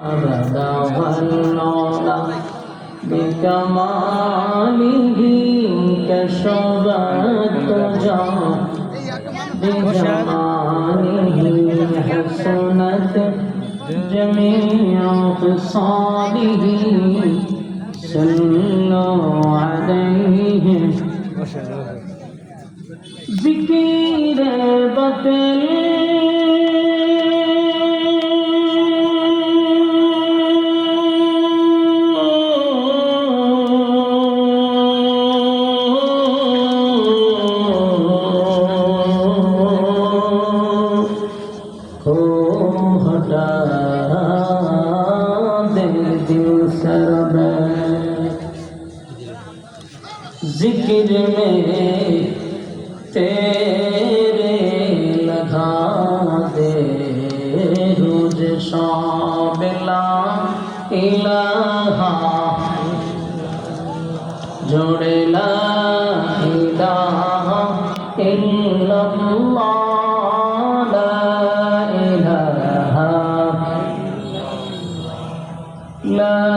أبدا والنولا بكماله كشف الدجى بجماله حسنت جميع خصاله صلوا عليه ذكر بطل जिक्र में तेरे लगा दे रोज शामिला इलाहा जोड़े ला इलाहा इल्लल्लाह ला इलाहा ला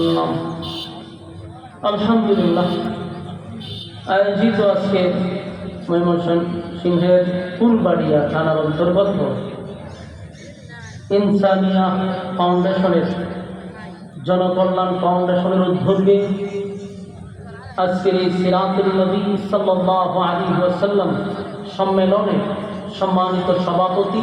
আলহামদুলিল্লাহ। আয়োজিত আজকে সিংহের ফুলবাড়িয়া থানার অন্তর্গত ইনসানিয়া ফাউন্ডেশনের জনকল্যাণ ফাউন্ডেশনের উদ্যোগে আজকের এই সিরাতুল নবী সাল্লাল্লাহু আলাইহি ওয়াসাল্লাম সম্মেলনে সম্মানিত সভাপতি